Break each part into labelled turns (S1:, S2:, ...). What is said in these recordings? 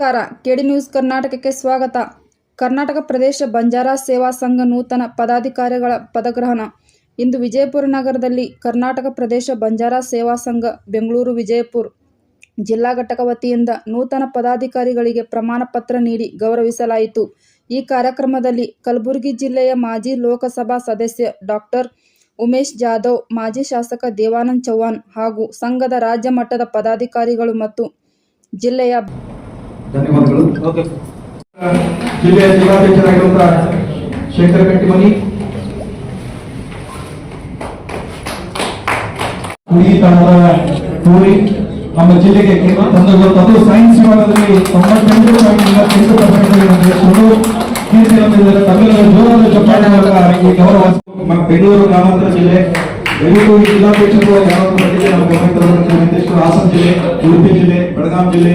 S1: ನಮಸ್ಕಾರ. ಕೆಡಿ ನ್ಯೂಸ್ ಕರ್ನಾಟಕಕ್ಕೆ ಸ್ವಾಗತ. ಕರ್ನಾಟಕ ಪ್ರದೇಶ ಬಂಜಾರ ಸೇವಾ ಸಂಘ ನೂತನ ಪದಾಧಿಕಾರಿಗಳ ಪದಗ್ರಹಣ. ಇಂದು ವಿಜಯಪುರ ನಗರದಲ್ಲಿ ಕರ್ನಾಟಕ ಪ್ರದೇಶ ಬಂಜಾರ ಸೇವಾ ಸಂಘ, ಬೆಂಗಳೂರು ವಿಜಯಪುರ ಜಿಲ್ಲಾ ಘಟಕ ವತಿಯಿಂದ ನೂತನ ಪದಾಧಿಕಾರಿಗಳಿಗೆ ಪ್ರಮಾಣ ಪತ್ರ ನೀಡಿ ಗೌರವಿಸಲಾಯಿತು. ಈ ಕಾರ್ಯಕ್ರಮದಲ್ಲಿ ಕಲಬುರಗಿ ಜಿಲ್ಲೆಯ ಮಾಜಿ ಲೋಕಸಭಾ ಸದಸ್ಯ ಡಾಕ್ಟರ್ ಉಮೇಶ್ ಜಾಧವ್, ಮಾಜಿ ಶಾಸಕ ದೇವಾನಂದ್ ಚೌಹಾಣ್ ಹಾಗೂ ಸಂಘದ ರಾಜ್ಯ ಮಟ್ಟದ ಪದಾಧಿಕಾರಿಗಳು ಮತ್ತು ಜಿಲ್ಲೆಯ
S2: ಧನ್ಯವಾದಗಳು. ಜಿಲ್ಲೆಯ ಜಿಲ್ಲಾಧ್ಯಕ್ಷರಾಗಿರುವಂತಹ ಶೇಖರ್ ಕಟ್ಟಿಮನಿ. ಟೂರಿ ನಮ್ಮ ಜಿಲ್ಲೆಗೆ ಅದು ಸೈನ್ಸ್ ವಿಭಾಗದಲ್ಲಿ ತೊಂಬತ್ತೆಂಟು ಪಾಯಿಂಟ್ ಎಂಟು ಕೀರ್ತಿ ಹೊಂದಿದ್ದಾರೆ ತಮಿಳಿನ ಜೋರಾದ ಚಪ್ಪಾಳೆ ಈ ಗೌರವ ಬೆಂಗಳೂರು ಗ್ರಾಮಾಂತರ ಜಿಲ್ಲೆ ಬೆಂಗಳೂರು ಜಿಲ್ಲಾಧ್ಯಕ್ಷರು ಯಾವ ಬಂದಿದೆ ನಮ್ಮ ಹಾಸನ ಜಿಲ್ಲೆ ಉಡುಪಿ ಜಿಲ್ಲೆ ಬೆಳಗಾಂ ಜಿಲ್ಲೆ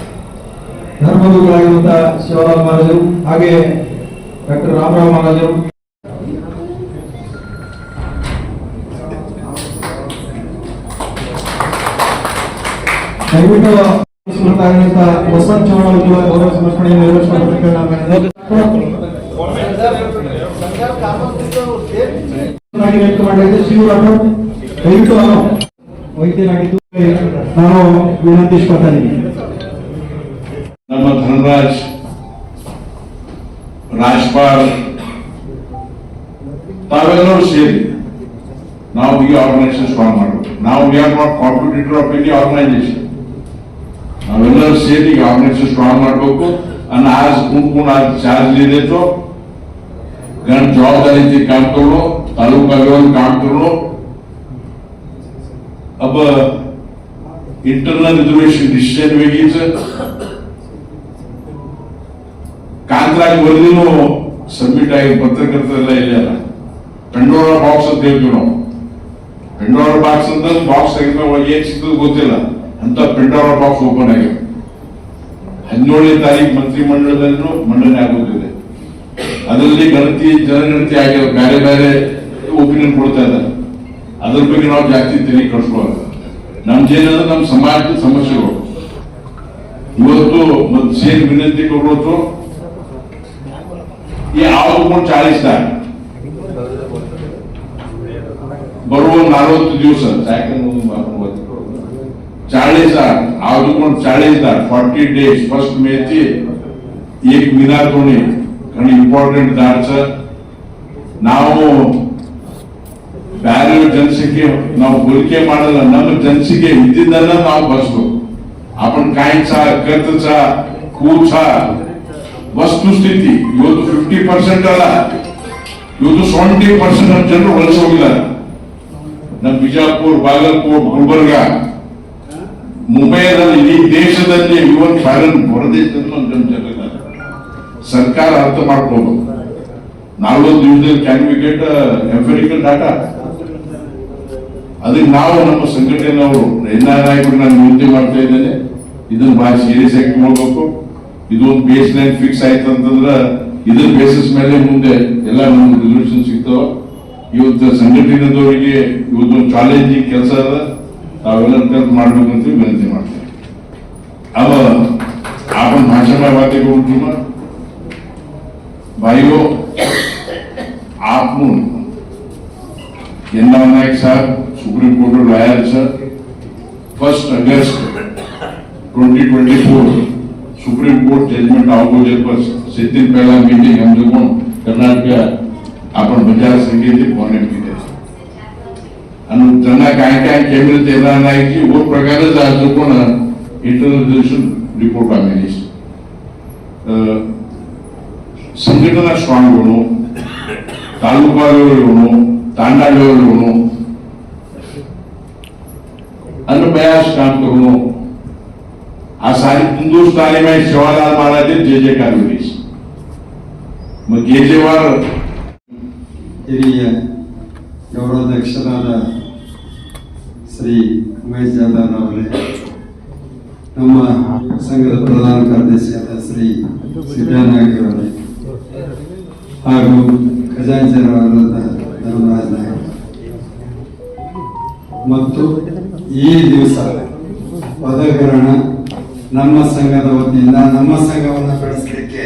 S2: ಧರ್ಮಗುರುಗಳಾಗಿರುವಂತಹ ಶಿವರಾಮ ಮಹಾರಾಜರು ಹಾಗೆ ಡಾಕ್ಟರ್ ರಾಮರಾವ್ ಮಹಾರಾಜರು. ದಯವಿಟ್ಟು ವಸಂತ ಚೌಹಾಣ್ ಕೂಡ ಗೌರವ ವ್ಯಕ್ತ ಮಾಡಿದ್ರೆ ಶಿವರಾಮ ದಯವಿಟ್ಟು ವೈದ್ಯರಾಗಿದ್ದು ನಾನು ವಿನಂತಿಸ್ಕೊಳ್ತಾ ಇದ್ದೀನಿ
S3: ધર્મ Dhanraj Rajpal Traveller Series. Now we organizations form Now we are not contributor of any organization. Traveller Series organizations form અને આજ હું પણ આજ ચાર્જ લઈ લેતો ઘણ જવાબદારીથી કામ કરો તાલુકા લેવલ કામ કરો અબ ઇન્ટરનલ રિઝર્વેશન ડિસિઝન વેગી છે ಕಾಂತರಾಜ್ ಬಂದಿನೂ ಸಬ್ಮಿಟ್ ಆಗಿ ಪತ್ರಕರ್ತರೆಲ್ಲ ಇಲ್ಲ ಪೆಂಡೋರ ಬಾಕ್ಸ್ ಅಂತ ಹೇಳ್ತೀವಿ ನಾವು. ಪೆಂಡೋರ ಬಾಕ್ಸ್ ಅಂತ ಬಾಕ್ಸ್ ತೆಗೆದ ಒಳಗೆ ಏನ್ ಸಿಗ್ತದೆ ಗೊತ್ತಿಲ್ಲ. ಅಂತ ಪೆಂಡೋರ ಬಾಕ್ಸ್ ಓಪನ್ ಆಗಿದೆ. ಹದಿನೇಳನೇ ತಾರೀಕು ಮಂತ್ರಿಮಂಡಲದಲ್ಲೂ ಮಂಡನೆ ಆಗುತ್ತಿದೆ. ಅದರಲ್ಲಿ ಗಣತಿ, ಜನಗಣತಿ ಆಗಿರೋ ಬೇರೆ ಬೇರೆ ಒಪಿನಿಯನ್ ಕೊಡ್ತಾ ಇದ್ದಾರೆ. ಅದ್ರ ಬಗ್ಗೆ ನಾವು ಜಾಸ್ತಿ ತಲೆ ಕಟ್ಕೊಳ್ಳೋದು ನಮ್ದೇನಂದ್ರೆ ನಮ್ಮ ಸಮಾಜದ ಸಮಸ್ಯೆಗಳು. ಇವತ್ತು ಮತ್ತೆ ಸೇನ್ ವಿನಂತಿ ಕೊಡೋದು એ આવક પણ ચાલીસ લાખ બરોબર મારો દિવસન સાયકલ ચાલીસ લાખ આવજો પણ ચાલીસ lakh forty days first May થી એક મહિના તો નહીં ઘણી ઇમ્પોર્ટન્ટ ધાર છે ನಾವು ಬೇರೆ ಜನಸಂಖ್ಯೆ ನಾವು ಹೋಲಿಕೆ ಮಾಡಲ್ಲ ನಮ್ಮ ಜನಸಂಖ್ಯೆ ಇದ್ದಿದ್ದನ್ನ ನಾವು ಬಳಸ್ಬೇಕು आपण काय चा गत चा कू चा ವಸ್ತುಸ್ಥಿತಿ ಇವತ್ತು ಫಿಫ್ಟಿ ಪರ್ಸೆಂಟ್ ಅಲ್ಲ ಇವತ್ತು ಸೆವೆಂಟಿ ಪರ್ಸೆಂಟ್ ನಮ್ಮ ಜನರು ವಲಸೆ ನಮ್ಮ ಬಿಜಾಪುರ್, ಬಾಗಲ್ಪುರ್, ಗುಲ್ಬರ್ಗ ಮುಂಬೈನಲ್ಲಿ ಇಡೀ ದೇಶದಲ್ಲಿ ಇವತ್ತು ಫಾರಿನ್ ಜಗತ್ತಿದ್ದಾರೆ ಸರ್ಕಾರ ಅರ್ಥ ಮಾಡ್ಕೋಬೇಕು ನಾಲ್ವತ್ತು ದಿವಸದಲ್ಲಿ ಕ್ಯಾನ್ ಎಂಫರಿಕಲ್ ಡಾಟಾ ಅದಕ್ಕೆ ನಾವು ನಮ್ಮ ಸಂಘಟನೆಯವರು, ಎನ್ ಆರ್ ನಾಯಕರು ನಾನು ವಿನಂತಿ ಮಾಡ್ತಾ ಇದ್ದೇನೆ. ಇದನ್ನು ಬಹಳ ಸೀರಿಯಸ್ ಆಗಿ ನೋಡ್ಬೇಕು. ಇದೊಂದು ಬೇಸ್ ಲೈನ್ ಫಿಕ್ಸ್ ಆಯ್ತು ಅಂತಂದ್ರೆ ಇದ್ರ ಬೇಸಿಸ್ ಮೇಲೆ ಮುಂದೆ ಎಲ್ಲ ನಮ್ಗೆ ರೆಸೊಲ್ಯೂಷನ್ ಸಿಗ್ತಾವ. ಇವತ್ತು ಸಂಘಟನೆದವರಿಗೆ ಇವತ್ತು ಚಾಲೆಂಜಿಂಗ್ ಕೆಲಸ ಅದ. ತಾವೆಲ್ಲ ಮಾಡ್ಬೇಕಂತ ವಿನಂತಿ ಮಾಡ್ತೇವೆ. ಅವ ಆಪ ಭಾಷಣ ವಾಕ್ಯ ಉಂಟುಮ भाइयों Nayak sir supreme court lawyer sir first August twenty twenty four supreme court judgment आओगे जब છે પર સિદ્ધ દિન પહેલા મીટિંગ એમ જો પણ કર્ણાટક આપણે બજાર સંગીતથી કોને કીધે અને त्यांना काय काय केमिल ना है कि, वो प्रकारच आज ना इंटरनेशनल रिपोर्ट आलेली संघटना स्ट्रॉंग होणं तालुका लेवल होणं तांडा लेवल होणं अनुभयास काम करणं
S4: ಆ સારી હિન્દુસ્તાની સેવાલાલ મહારાજે જે જે કાર્યો કરીશ ಮಗ ಗೇಜೇವಾರ
S5: ಹಿರಿಯ ಗೌರವಾಧ್ಯಕ್ಷರಾದ ಶ್ರೀ ಉಮೇಶ್ ಜಾಧವ್ ಅವರೇ, ನಮ್ಮ ಸಂಘದ ಪ್ರಧಾನ ಕಾರ್ಯದರ್ಶಿಯಾದ ಶ್ರೀ ಸಿದ್ದನಾಗರವರೇ ಹಾಗೂ ಖಜಾಂಚರವಾದ ಧರ್ಮರಾಜ್ ಮತ್ತು ಈ ದಿವಸ ಪದಗ್ರಹಣ ನಮ್ಮ ಸಂಘದ ವತಿಯಿಂದ ನಮ್ಮ ಸಂಘವನ್ನು ಬೆಳೆಸಲಿಕ್ಕೆ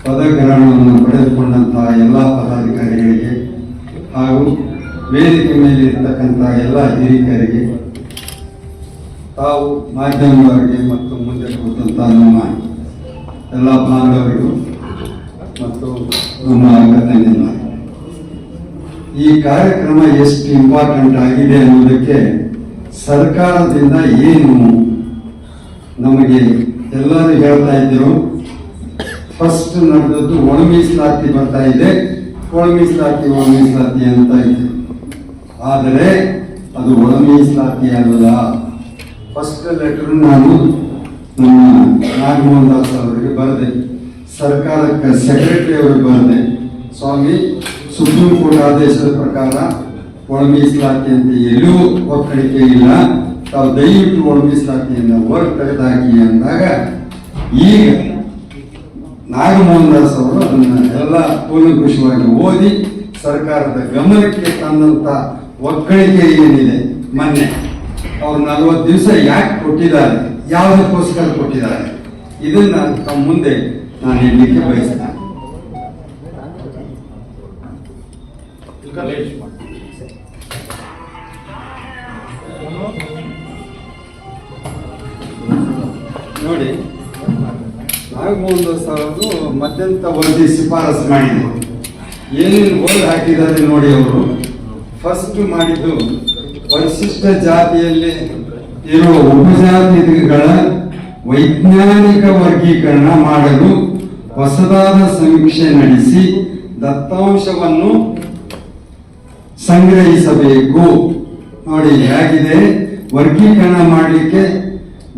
S5: ಪದಗ್ರಹಣವನ್ನು ಪಡೆದುಕೊಂಡಂತಹ ಎಲ್ಲ ಪದಾಧಿಕಾರಿಗಳಿಗೆ ಹಾಗೂ ವೇದಿಕೆ ಮೇಲೆ ಇರ್ತಕ್ಕಂಥ ಎಲ್ಲ ಹಿರಿಯರಿಗೆ ತಾವು ಮಾಧ್ಯಮದವರಿಗೆ ಮತ್ತು ಮುಂದೆ ಕೂತಂತ ನಮ್ಮ ಎಲ್ಲ ಬಾಂಧವರಿಗೂ ಮತ್ತು ನಮ್ಮ ಅಗತ್ಯನಿಲ್ಲ ಈ ಕಾರ್ಯಕ್ರಮ ಎಷ್ಟು ಇಂಪಾರ್ಟೆಂಟ್ ಆಗಿದೆ ಅನ್ನೋದಕ್ಕೆ ಸರ್ಕಾರದಿಂದ ಏನು ನಮಗೆ ಎಲ್ಲರೂ ಹೇಳ್ತಾ ಇದ್ದರು ಫಸ್ಟ್ ನಡೆದದ್ದು ಒಳ ಮೀಸಲಾತಿ ಬರ್ತಾ ಇದೆ ಒಳ ಮೀಸಲಾತಿ ಒಳ ಮೀಸಲಾತಿ ಅಂತ ಇದೆ. ಆದರೆ ಅದು ಒಳ ಮೀಸಲಾತಿ ಅಲ್ಲ. ಫಸ್ಟ್ ಲೆಟರ್ ನಾನು ನಮ್ಮ ನಾಗಮೋಹನ್ ದಾಸ್ ಅವರಿಗೆ ಬರೆದೆ. ಸರ್ಕಾರಕ್ಕೆ ಸೆಕ್ರೆಟರಿ ಅವರಿಗೆ ಬರೆದೆ. ಸ್ವಾಮಿ, ಸುಪ್ರೀಂ ಕೋರ್ಟ್ ಆದೇಶದ ಪ್ರಕಾರ ಒಳ ಮೀಸಲಾತಿ ಅಂತ ಎಲ್ಲೂ ಒತ್ತಡಿಕೆ ಇಲ್ಲ. ತಾವು ದಯವಿಟ್ಟು ಒಳ ಹೊರಗೆ ಹೊರ ತೆಗೆದಾಕಿ ಅಂದಾಗ ಈಗ ನಾಗಮೋಹನ್ ದಾಸ್ ಅವರು ಅದನ್ನ ಎಲ್ಲ ಕೂಲಂಕುಷವಾಗಿ ಓದಿ ಸರ್ಕಾರದ ಗಮನಕ್ಕೆ ತಂದಂತ ಒಕ್ಕಳಿಕೆ ಏನಿದೆ? ಮೊನ್ನೆ ಅವ್ರು ನಲವತ್ತು ದಿವಸ ಯಾಕೆ ಕೊಟ್ಟಿದ್ದಾರೆ? ಯಾವುದಕ್ಕೋಸ್ಕರ ಕೊಟ್ಟಿದ್ದಾರೆ? ಇದನ್ನ ತಮ್ಮ ಮುಂದೆ ನಾನು ಹೇಳಲಿಕ್ಕೆ ಬಯಸ್ತೇನೆ. ನೋಡಿ ನಾಗಮೋಹನ್ ಅವರು ಮಧ್ಯಂತ ವರದಿ ಶಿಫಾರಸು ಮಾಡಿದ್ರು. ಏನೇನು ಗೋಲ್ ಹಾಕಿದ್ದಾರೆ ನೋಡಿ ಅವರು. ಫಸ್ಟ್ ಮಾಡಿದ್ದು, ಪರಿಶಿಷ್ಟ ಜಾತಿಯಲ್ಲಿ ಇರುವ ಉಪಜಾತಿಗಳ ವೈಜ್ಞಾನಿಕ ವರ್ಗೀಕರಣ ಮಾಡಲು ಹೊಸದಾದ ಸಮೀಕ್ಷೆ ನಡೆಸಿ ದತ್ತಾಂಶವನ್ನು ಸಂಗ್ರಹಿಸಬೇಕು. ನೋಡಿ, ಹೇಗಿದೆ? ವರ್ಗೀಕರಣ ಮಾಡಲಿಕ್ಕೆ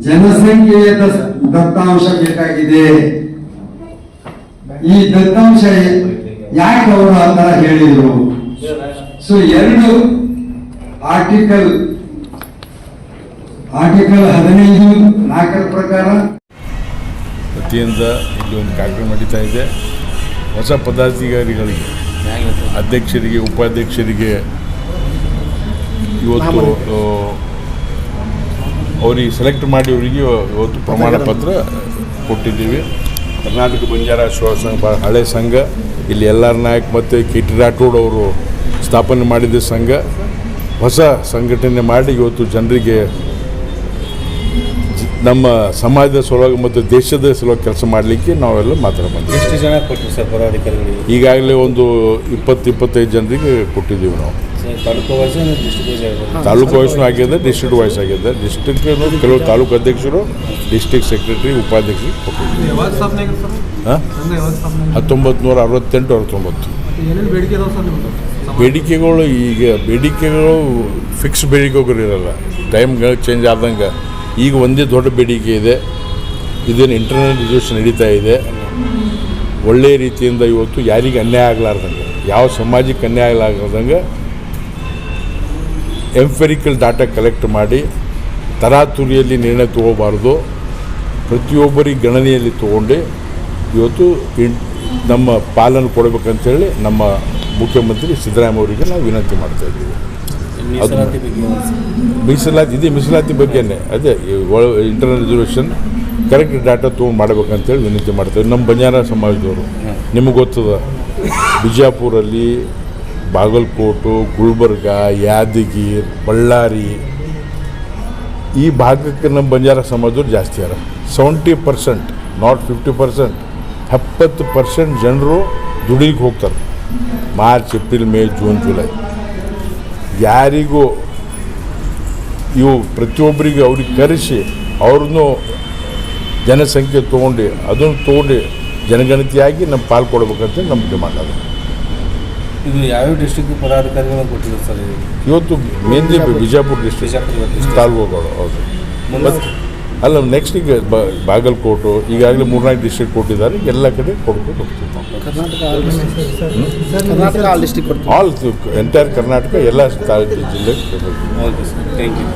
S5: ಜನಸಂಖ್ಯೆಯ ದಸ್- ದತ್ತಾಂಶ ಬೇಕಾಗಿದೆ. ಈ ದತ್ತಾಂಶ ಯಾಕೆ ಅವರು ಆ ತರ ಹೇಳಿದ್ರು? ಸೊ ಎರಡು ಆರ್ಟಿಕಲ್ ಆರ್ಟಿಕಲ್ ಹದಿನೈದು ನಾಲ್ಕರ ಪ್ರಕಾರ.
S3: ವತಿಯಿಂದ ಇಲ್ಲಿ ಒಂದು ಕಾರ್ಯಕ್ರಮ ನಡೀತಾ ಇದೆ. ಹೊಸ ಪದಾಧಿಕಾರಿಗಳಿಗೆ ಅಧ್ಯಕ್ಷರಿಗೆ ಉಪಾಧ್ಯಕ್ಷರಿಗೆ ಇವತ್ತು ಅವ್ರಿಗೆ ಸೆಲೆಕ್ಟ್ ಮಾಡಿ ಅವರಿಗೆ ಇವತ್ತು ಪ್ರಮಾಣ ಪತ್ರ ಕೊಟ್ಟಿದ್ದೀವಿ. ಕರ್ನಾಟಕ ಬಂಜಾರ ಶಿವ ಸಂಘ ಹಳೆ ಸಂಘ ಇಲ್ಲಿ ಎಲ್ ಆರ್ ನಾಯಕ್ ಮತ್ತು ಕೆ ಟಿ ರಾಠೋಡ್ ಅವರು ಸ್ಥಾಪನೆ ಮಾಡಿದ ಸಂಘ. ಹೊಸ ಸಂಘಟನೆ ಮಾಡಿ ಇವತ್ತು ಜನರಿಗೆ ನಮ್ಮ ಸಮಾಜದ ಸಲುವಾಗಿ ಮತ್ತು ದೇಶದ ಸಲುವಾಗಿ ಕೆಲಸ ಮಾಡಲಿಕ್ಕೆ ನಾವೆಲ್ಲ ಮಾತ್ರ ಬಂದಿದ್ದೀವಿ.
S6: ಎಷ್ಟು ಜನ ಕೊಟ್ಟರು ಸರ್ ಪದಾಧಿಕಾರಿಗಳಿಗೆ?
S3: ಈಗಾಗಲೇ ಒಂದು ಇಪ್ಪತ್ತು ಇಪ್ಪತ್ತೈದು ಜನರಿಗೆ ಕೊಟ್ಟಿದ್ದೀವಿ ನಾವು.
S6: ತಾಲೂಕು ವೈಸ್
S3: ತಾಲೂಕು ವಯಸ್ಸು ಆಗಿದೆ ಡಿಸ್ಟ್ರಿಕ್ಟ್ ವಾಯ್ಸ್ ಆಗಿದೆ ಡಿಸ್ಟ್ರಿಕ್ಟ್ ಕೆಲವು ತಾಲೂಕು ಅಧ್ಯಕ್ಷರು ಡಿಸ್ಟ್ರಿಕ್ಟ್ ಸೆಕ್ರೆಟರಿ ಉಪಾಧ್ಯಕ್ಷರು ಕೊಟ್ಟಿದ್ದೀವಿ? ಹತ್ತೊಂಬತ್ತು ನೂರ ಅರವತ್ತೆಂಟು ಅರವತ್ತೊಂಬತ್ತು. ಬೇಡಿಕೆಗಳು ಈಗ ಬೇಡಿಕೆಗಳು ಫಿಕ್ಸ್ ಬೇಡಿಕೆಗಳು ಇರಲ್ಲ. ಟೈಮ್ಗಳು ಚೇಂಜ್ ಆದಂಗೆ. ಈಗ ಒಂದೇ ದೊಡ್ಡ ಬೇಡಿಕೆ ಇದೆ. ಇದೇನು ಇಂಟರ್ನಲ್ ರಿಸರ್ವೇಷನ್ ನಡೀತಾ ಇದೆ. ಒಳ್ಳೆಯ ರೀತಿಯಿಂದ ಇವತ್ತು ಯಾರಿಗೆ ಅನ್ಯಾಯ ಆಗಲಾರ್ದಂಗೆ, ಯಾವ ಸಮಾಜಕ್ಕೆ ಅನ್ಯಾಯ ಆಗಲಾರ್ದಂಗೆ ಎಂಫೆರಿಕಲ್ ಡಾಟಾ ಕಲೆಕ್ಟ್ ಮಾಡಿ, ತರಾತುರಿಯಲ್ಲಿ ನಿರ್ಣಯ ತಗೋಬಾರ್ದು ಪ್ರತಿಯೊಬ್ಬರಿಗೆ ಗಣನೆಯಲ್ಲಿ ತೊಗೊಂಡು ಇವತ್ತು ನಮ್ಮ ಪಾಲನ್ನು ಕೊಡಬೇಕಂತೇಳಿ ನಮ್ಮ ಮುಖ್ಯಮಂತ್ರಿ ಸಿದ್ದರಾಮಯ್ಯ ಅವರಿಗೆ ನಾವು ವಿನಂತಿ ಮಾಡ್ತಾ ಇದ್ದೀವಿ.
S6: ಮೀಸಲಾತಿ
S3: ಇದೆ ಮೀಸಲಾತಿ ಬಗ್ಗೆನೇ. ಅದೇ ಇಂಟರ್ನಲ್ ರಿಸರ್ವೇಷನ್ ಕರೆಕ್ಟ್ ಡಾಟಾ ತೊಗೊಂಡು ಮಾಡ್ಬೇಕಂತೇಳಿ ವಿನಂತಿ ಮಾಡ್ತೇವೆ. ನಮ್ಮ ಬಂಜಾರ ಸಮಾಜದವರು. ನಿಮಗೆ ಗೊತ್ತದ? ಬಿಜಾಪುರಲ್ಲಿ ಬಾಗಲಕೋಟು ಗುಲ್ಬರ್ಗ ಯಾದಗಿರಿ ಬಳ್ಳಾರಿ ಈ ಭಾಗಕ್ಕೆ ನಮ್ಮ ಬಂಜಾರ ಸಮಾಜದವ್ರು ಜಾಸ್ತಿ ಅರ seventy percent not fifty percent ಎಪ್ಪತ್ತು ಪರ್ಸೆಂಟ್ ಜನರು ದುಡಿಗೆ ಹೋಗ್ತಾರೆ. March April May June July. ಯಾರಿಗೂ ಇವು ಪ್ರತಿಯೊಬ್ಬರಿಗೂ ಅವ್ರಿಗೆ ಕರೆಸಿ ಅವ್ರನ್ನೂ ಜನಸಂಖ್ಯೆ ತೊಗೊಂಡು ಅದನ್ನು ತೊಗೊಂಡು ಜನಗಣತಿಯಾಗಿ ನಮ್ಮ ಪಾಲು ಕೊಡ್ಬೇಕಂತ ನಮ್ಮ ಡಿಮಾಂಡ್ ಅದು.
S6: ಇದು ಯಾವ್ಯಾವ ಡಿಸ್ಟ್ರಿಕ್ಟ್ ಪದಾಧಿಕಾರಿಗಳನ್ನು ಕೊಟ್ಟಿದ್ರು ಸರ್?
S3: ಇವತ್ತು ಮೇನ್ಲಿ ಬಿಜಾಪುರ
S6: district.
S3: ತಾಲೂಕುಗಳು ಹೌದು. ಅಲ್ಲ ನೆಕ್ಸ್ಟ್ ಈಗ ಬ- ಬಾಗಲಕೋಟು ಈಗಾಗಲೇ ಮೂರ್ನಾಲ್ಕು ಡಿಸ್ಟ್ರಿಕ್ಟ್ ಕೊಟ್ಟಿದ್ದಾರೆ ಎಲ್ಲ ಕಡೆ ಕೊಡ್ಕೊಂಡು ಹೋಗ್ತೀವಿ ನಾವು.
S7: ಕರ್ನಾಟಕ ಆಲ್
S3: ಎಂಟೈರ್ ಕರ್ನಾಟಕ ಎಲ್ಲ ಜಿಲ್ಲೆಗೆ
S7: ಓಕೆ ಸರ್ ಥ್ಯಾಂಕ್ ಯು